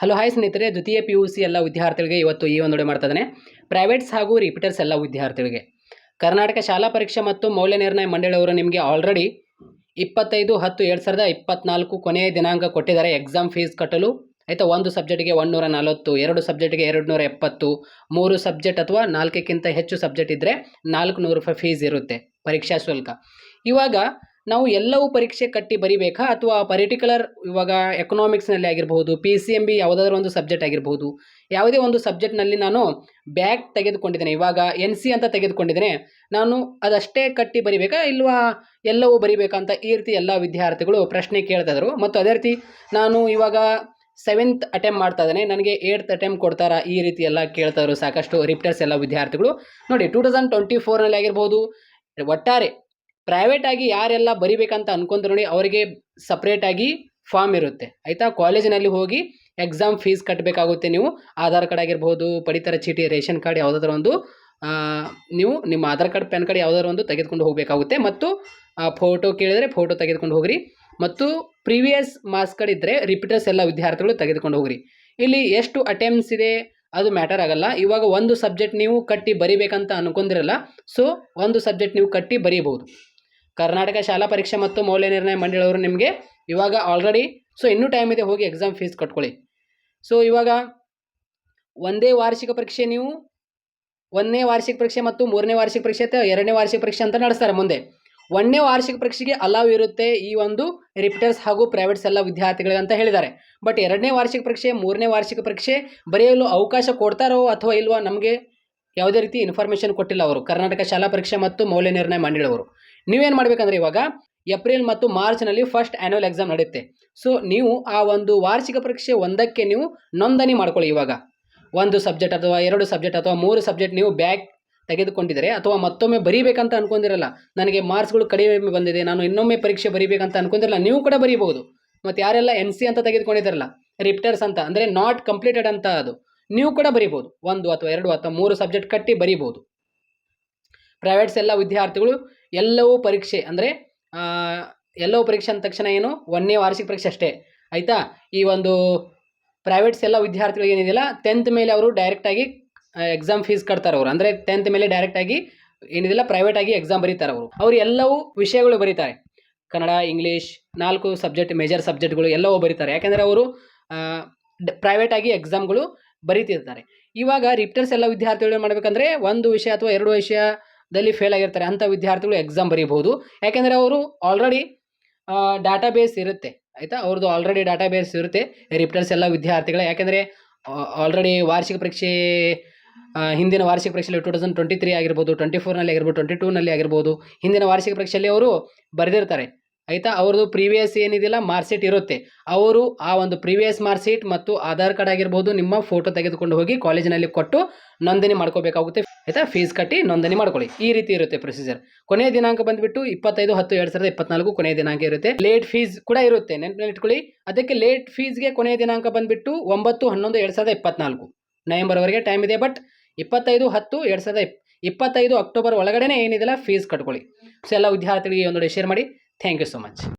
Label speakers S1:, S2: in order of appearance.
S1: Hello, hi ಸ್ನೇಹಿತರೆ. ದ್ವಿತೀಯ P U C ಎಲ್ಲ ವಿದ್ಯಾರ್ಥಿಗಳಿಗೆ ಇವತ್ತು ಈ ಒಂದು ಮಾಡ್ತಾ ಇದ್ದಾನೆ. ಪ್ರೈವೇಟ್ಸ್ ಹಾಗೂ ರಿಪೀಟರ್ಸ್ ಎಲ್ಲ ವಿದ್ಯಾರ್ಥಿಗಳಿಗೆ. ಕರ್ನಾಟಕ ಶಾಲಾ ಪರೀಕ್ಷೆ ಮತ್ತು ಮೌಲ್ಯ ನಿರ್ಣಯ ಮಂಡಳಿಯವರು ನಿಮಗೆ ಆಲ್ರೆಡಿ ಇಪ್ಪತ್ತೈದು, ಹತ್ತು, ಎರಡು ಸಾವಿರದ ಇಪ್ಪತ್ನಾಲ್ಕು ಕೊನೆಯ ದಿನಾಂಕ ಕೊಟ್ಟಿದ್ದಾರೆ. ಎಕ್ಸಾಮ್ ಫೀಸ್ ಕಟ್ಟಲು, ಆಯಿತಾ, ಒಂದು ಸಬ್ಜೆಕ್ಟ್ಗೆ ಒಂದುನೂರ ನಲವತ್ತು, ಎರಡು ಸಬ್ಜೆಕ್ಟ್ಗೆ ಎರಡು ನೂರ ಎಪ್ಪತ್ತು, ಮೂರು ಸಬ್ಜೆಕ್ಟ್ ಅಥವಾ ನಾಲ್ಕಕ್ಕಿಂತ ಹೆಚ್ಚು ಸಬ್ಜೆಕ್ಟ್ ಇದ್ದರೆ ನಾಲ್ಕು ನೂರು ರೂಪಾಯಿ ಫೀಸ್ ಇರುತ್ತೆ ಪರೀಕ್ಷಾ ಶುಲ್ಕ. ಇವಾಗ ನಾವು ಎಲ್ಲವೂ ಪರೀಕ್ಷೆ ಕಟ್ಟಿ ಬರಿಬೇಕಾ? ಅಥವಾ ಪರ್ಟಿಕ್ಯುಲರ್ ಇವಾಗ ಎಕನಾಮಿಕ್ಸ್ನಲ್ಲಿ ಆಗಿರಬಹುದು ಪಿ ಸಿ ಎಂ ಬಿ ಯಾವುದಾದ್ರೂ ಒಂದು ಸಬ್ಜೆಕ್ಟ್ ಆಗಿರ್ಬೋದು ಯಾವುದೇ ಒಂದು ಸಬ್ಜೆಕ್ಟ್ನಲ್ಲಿ ನಾನು ಬ್ಯಾಗ್ ತೆಗೆದುಕೊಂಡಿದ್ದೇನೆ. ಇವಾಗ ಎನ್ ಸಿ ಅಂತ ತೆಗೆದುಕೊಂಡಿದ್ದೇನೆ. ನಾನು ಅದಷ್ಟೇ ಕಟ್ಟಿ ಬರಿಬೇಕಾ? ಇಲ್ವಾ ಎಲ್ಲವೂ ಬರಿಬೇಕಾ ಅಂತ ಈ ರೀತಿ ಎಲ್ಲ ವಿದ್ಯಾರ್ಥಿಗಳು ಪ್ರಶ್ನೆ ಕೇಳ್ತಾಯಿದ್ರು ಮತ್ತು ಅದೇ ರೀತಿ ನಾನು ಇವಾಗ ಸೆವೆಂತ್ ಅಟೆಂಪ್ ಮಾಡ್ತಾ ಇದ್ದೇನೆ. ನನಗೆ ಏಯ್ತ್ ಅಟೆಂಪ್ಟ್ ಕೊಡ್ತಾರಾ? ಈ ರೀತಿ ಎಲ್ಲ ಕೇಳ್ತಾ ಇದ್ರು ಸಾಕಷ್ಟು ರಿಪ್ಟರ್ಸ್ ಎಲ್ಲ ವಿದ್ಯಾರ್ಥಿಗಳು. ನೋಡಿ ಟೂ ತೌಸಂಡ್ ಟ್ವೆಂಟಿ ಫೋರ್ನಲ್ಲಿ ಆಗಿರ್ಬೋದು, ಒಟ್ಟಾರೆ ಪ್ರೈವೇಟ್ ಆಗಿ ಯಾರೆಲ್ಲ ಬರಿಬೇಕಂತ ಅನ್ಕೊಂಡ್ರು ನೋಡಿ ಅವರಿಗೆ ಸಪ್ರೇಟಾಗಿ ಫಾರ್ಮ್ ಇರುತ್ತೆ. ಆಯಿತಾ? ಕಾಲೇಜಿನಲ್ಲಿ ಹೋಗಿ ಎಕ್ಸಾಮ್ ಫೀಸ್ ಕಟ್ಟಬೇಕಾಗುತ್ತೆ ನೀವು. ಆಧಾರ್ ಕಾರ್ಡ್ ಆಗಿರ್ಬೋದು, ಪಡಿತರ ಚೀಟಿ, ರೇಷನ್ ಕಾರ್ಡ್ ಯಾವುದಾದ್ರೂ ಒಂದು ನೀವು ನಿಮ್ಮ ಆಧಾರ್ ಕಾರ್ಡ್ ಪ್ಯಾನ್ ಕಾರ್ಡ್ ಯಾವುದಾದ್ರು ಒಂದು ತೆಗೆದುಕೊಂಡು ಹೋಗಬೇಕಾಗುತ್ತೆ. ಮತ್ತು ಫೋಟೋ ಕೇಳಿದರೆ ಫೋಟೋ ತೆಗೆದುಕೊಂಡು ಹೋಗ್ರಿ. ಮತ್ತು ಪ್ರೀವಿಯಸ್ ಮಾರ್ಕ್ಸ್ ಕಾರ್ಡ್ ಇದ್ದರೆ ರಿಪೀಟರ್ಸ್ ಎಲ್ಲ ವಿದ್ಯಾರ್ಥಿಗಳು ತೆಗೆದುಕೊಂಡು ಹೋಗ್ರಿ. ಇಲ್ಲಿ ಎಷ್ಟು ಅಟೆಂಪ್ಟ್ಸ್ ಇದೆ, ಅದು ಮ್ಯಾಟರ್ ಆಗಲ್ಲ. ಇವಾಗ ಒಂದು ಸಬ್ಜೆಕ್ಟ್ ನೀವು ಕಟ್ಟಿ ಬರಿಬೇಕಂತ ಅನ್ಕೊಂಡಿರಲ್ಲ ಸೊ ಒಂದು ಸಬ್ಜೆಕ್ಟ್ ನೀವು ಕಟ್ಟಿ ಬರೀಬಹುದು. ಕರ್ನಾಟಕ ಶಾಲಾ ಪರೀಕ್ಷೆ ಮತ್ತು ಮೌಲ್ಯ ನಿರ್ಣಯ ಮಂಡಳಿಯವರು ನಿಮಗೆ ಇವಾಗ ಆಲ್ರೆಡಿ ಸೊ ಇನ್ನೂ ಟೈಮ್ ಇದೆ ಹೋಗಿ ಎಕ್ಸಾಮ್ ಫೀಸ್ ಕಟ್ಕೊಳ್ಳಿ. ಸೊ ಇವಾಗ ಒಂದೇ ವಾರ್ಷಿಕ ಪರೀಕ್ಷೆ ನೀವು, ಒಂದನೇ ವಾರ್ಷಿಕ ಪರೀಕ್ಷೆ ಮತ್ತು ಮೂರನೇ ವಾರ್ಷಿಕ ಪರೀಕ್ಷೆ ಅಥವಾ ಎರಡನೇ ವಾರ್ಷಿಕ ಪರೀಕ್ಷೆ ಅಂತ ನಡೆಸ್ತಾರೆ ಮುಂದೆ. ಒಂದನೇ ವಾರ್ಷಿಕ ಪರೀಕ್ಷೆಗೆ ಅಲಾವ್ ಇರುತ್ತೆ ಈ ಒಂದು ರಿಪ್ಟರ್ಸ್ ಹಾಗೂ ಪ್ರೈವೇಟ್ಸ್ ಎಲ್ಲ ವಿದ್ಯಾರ್ಥಿಗಳಿಗೆ ಅಂತ ಹೇಳಿದ್ದಾರೆ. ಬಟ್ ಎರಡನೇ ವಾರ್ಷಿಕ ಪರೀಕ್ಷೆ, ಮೂರನೇ ವಾರ್ಷಿಕ ಪರೀಕ್ಷೆ ಬರೆಯಲು ಅವಕಾಶ ಕೊಡ್ತಾರೋ ಅಥವಾ ಇಲ್ವಾ ನಮಗೆ ಯಾವುದೇ ರೀತಿ ಇನ್ಫಾರ್ಮೇಷನ್ ಕೊಟ್ಟಿಲ್ಲ ಅವರು. ಕರ್ನಾಟಕ ಶಾಲಾ ಪರೀಕ್ಷೆ ಮತ್ತು ಮೌಲ್ಯ ನಿರ್ಣಯ ಮಂಡಳಿಯವರು. ನೀವೇನು ಮಾಡಬೇಕಂದ್ರೆ ಇವಾಗ ಏಪ್ರಿಲ್ ಮತ್ತು ಮಾರ್ಚ್ನಲ್ಲಿ ಫಸ್ಟ್ ಆ್ಯನ್ಯುವಲ್ ಎಕ್ಸಾಮ್ ನಡೆಯುತ್ತೆ ಸೊ ನೀವು ಆ ಒಂದು ವಾರ್ಷಿಕ ಪರೀಕ್ಷೆ ಒಂದಕ್ಕೆ ನೀವು ನೋಂದಣಿ ಮಾಡ್ಕೊಳ್ಳಿ ಇವಾಗ. ಒಂದು ಸಬ್ಜೆಕ್ಟ್ ಅಥವಾ ಎರಡು ಸಬ್ಜೆಕ್ಟ್ ಅಥವಾ ಮೂರು ಸಬ್ಜೆಕ್ಟ್ ನೀವು ಬ್ಯಾಕ್ ತೆಗೆದುಕೊಂಡಿದ್ದಾರೆ ಅಥವಾ ಮತ್ತೊಮ್ಮೆ ಬರೀಬೇಕಂತ ಅನ್ಕೊಂಡಿರಲ್ಲ. ನನಗೆ ಮಾರ್ಕ್ಸ್ಗಳು ಕಡಿಮೆ ಬಂದಿದೆ, ನಾನು ಇನ್ನೊಮ್ಮೆ ಪರೀಕ್ಷೆ ಬರೀಬೇಕಂತ ಅನ್ಕೊಂಡಿರಲ್ಲ, ನೀವು ಕೂಡ ಬರೀಬಹುದು. ಮತ್ತು ಯಾರೆಲ್ಲ ಎನ್ ಸಿ ಅಂತ ತೆಗೆದುಕೊಂಡಿದ್ದಾರಲ್ಲ ರಿಪ್ಟರ್ಸ್ ಅಂತ, ಅಂದರೆ ನಾಟ್ ಕಂಪ್ಲೀಟೆಡ್ ಅಂತ ಅದು, ನೀವು ಕೂಡ ಬರೀಬೋದು ಒಂದು ಅಥವಾ ಎರಡು ಅಥವಾ ಮೂರು ಸಬ್ಜೆಕ್ಟ್ ಕಟ್ಟಿ ಬರೀಬೋದು ಪ್ರೈವೇಟ್ಸ್ ಎಲ್ಲ ವಿದ್ಯಾರ್ಥಿಗಳು ಎಲ್ಲವೂ ಪರೀಕ್ಷೆ ಅಂದರೆ ಎಲ್ಲವೂ ಪರೀಕ್ಷೆ ಅಂದ ತಕ್ಷಣ ಏನು, ಒಂದನೇ ವಾರ್ಷಿಕ ಪರೀಕ್ಷೆ ಅಷ್ಟೇ. ಆಯಿತಾ? ಈ ಒಂದು ಪ್ರೈವೇಟ್ಸ್ ಎಲ್ಲ ವಿದ್ಯಾರ್ಥಿಗಳಿಗೆ ಏನಿದೆಯಲ್ಲ ಟೆಂತ್ ಮೇಲೆ ಅವರು ಡೈರೆಕ್ಟಾಗಿ ಎಕ್ಸಾಮ್ ಫೀಸ್ ಕಟ್ತಾರೆ ಅವರು. ಅಂದರೆ ಟೆಂತ್ ಮೇಲೆ ಡೈರೆಕ್ಟಾಗಿ ಏನಿದೆಯಲ್ಲ ಪ್ರೈವೇಟಾಗಿ ಎಕ್ಸಾಮ್ ಬರೀತಾರೆ ಅವರು. ಅವರು ಎಲ್ಲವೂ ವಿಷಯಗಳು ಬರೀತಾರೆ. ಕನ್ನಡ, ಇಂಗ್ಲೀಷ್, ನಾಲ್ಕು ಸಬ್ಜೆಕ್ಟ್ ಮೇಜರ್ ಸಬ್ಜೆಕ್ಟ್ಗಳು ಎಲ್ಲವೂ ಬರೀತಾರೆ. ಯಾಕೆಂದರೆ ಅವರು ಪ್ರೈವೇಟಾಗಿ ಎಕ್ಸಾಮ್ಗಳು ಬರೀತಿರ್ತಾರೆ. ಇವಾಗ ರಿಪ್ಟರ್ಸ್ ಎಲ್ಲ ವಿದ್ಯಾರ್ಥಿಗಳು ಮಾಡಬೇಕಂದ್ರೆ, ಒಂದು ವಿಷಯ ಅಥವಾ ಎರಡು ವಿಷಯದಲ್ಲಿ ಫೇಲ್ ಆಗಿರ್ತಾರೆ ಅಂಥ ವಿದ್ಯಾರ್ಥಿಗಳು ಎಕ್ಸಾಮ್ ಬರೀಬಹುದು. ಯಾಕೆಂದರೆ ಅವರು ಆಲ್ರೆಡಿ ಡಾಟಾ ಬೇಸ್ ಇರುತ್ತೆ. ಆಯಿತಾ? ಅವ್ರದ್ದು ಆಲ್ರೆಡಿ ಡಾಟಾ ಬೇಸ್ ಇರುತ್ತೆ. ರಿಪ್ಟರ್ಸ್ ಎಲ್ಲ ವಿದ್ಯಾರ್ಥಿಗಳ. ಯಾಕೆಂದರೆ ಆಲ್ರೆಡಿ ವಾರ್ಷಿಕ ಪರೀಕ್ಷೆ ಹಿಂದಿನ ವಾರ್ಷಿಕ ಪರೀಕ್ಷೆಯಲ್ಲಿ ಟೂ ತೌಸಂಡ್ ಟ್ವೆಂಟಿ ತ್ರೀ ಆಗಿರ್ಬೋದು ಟ್ವೆಂಟಿ ಫೋರ್ನಲ್ಲಿ ಆಗಿರ್ಬೋದು ಟ್ವೆಂಟಿ ಟೂನಲ್ಲಿ ಆಗಿರ್ಬೋದು, ಹಿಂದಿನ ವಾರ್ಷಿಕ ಪರೀಕ್ಷೆಯಲ್ಲಿ ಅವರು ಬರೆದಿರ್ತಾರೆ. ಆಯಿತಾ? ಅವ್ರದ್ದು ಪ್ರೀವಿಯಸ್ ಏನಿದೆಯಲ್ಲ ಮಾರ್ಕ್ಶೀಟ್ ಇರುತ್ತೆ. ಅವರು ಆ ಒಂದು ಪ್ರೀವಿಯಸ್ ಮಾರ್ಕ್ಶೀಟ್ ಮತ್ತು ಆಧಾರ್ ಕಾರ್ಡ್ ಆಗಿರ್ಬೋದು, ನಿಮ್ಮ ಫೋಟೋ ತೆಗೆದುಕೊಂಡು ಹೋಗಿ ಕಾಲೇಜಿನಲ್ಲಿ ಕೊಟ್ಟು ನೋಂದಣಿ ಮಾಡ್ಕೋಬೇಕಾಗುತ್ತೆ. ಆಯಿತಾ? ಫೀಸ್ ಕಟ್ಟಿ ನೋಂದಣಿ ಮಾಡ್ಕೊಳ್ಳಿ. ಈ ರೀತಿ ಇರುತ್ತೆ ಪ್ರೊಸೀಜರ್ ಕೊನೆಯ ದಿನಾಂಕ ಬಂದುಬಿಟ್ಟು ಇಪ್ಪತ್ತೈದು, ಹತ್ತು, ಎರಡು ಸಾವಿರದ ಇಪ್ಪತ್ನಾಲ್ಕು ಕೊನೆಯ ದಿನಾಂಕ ಇರುತ್ತೆ. ಲೇಟ್ ಫೀಸ್ ಕೂಡ ಇರುತ್ತೆ. ನೆನಪಿಟ್ಕೊಳ್ಳಿ. ಅದಕ್ಕೆ ಲೇಟ್ ಫೀಸ್ಗೆ ಕೊನೆಯ ದಿನಾಂಕ ಬಂದುಬಿಟ್ಟು ಒಂಬತ್ತು, ಹನ್ನೊಂದು, ಎರಡು ಸಾವಿರದ ಇಪ್ಪತ್ನಾಲ್ಕು. ನವೆಂಬರ್ವರೆಗೆ ಟೈಮ್ ಇದೆ ಬಟ್ ಇಪ್ಪತ್ತೈದು, ಹತ್ತು, ಎರಡು ಸಾವಿರದ ಇಪ್, ಇಪ್ಪತ್ತೈದು ಅಕ್ಟೋಬರ್ ಒಳಗಡೆ ಏನಿದೆಲ್ಲ ಫೀಸ್ ಕಟ್ಕೊಳ್ಳಿ. ಸೊ ಎಲ್ಲ ವಿದ್ಯಾರ್ಥಿಗಳಿಗೆ ಒಂದೊಡೆ ಒಂದು ಶೇರ್ ಮಾಡಿ. Thank you so much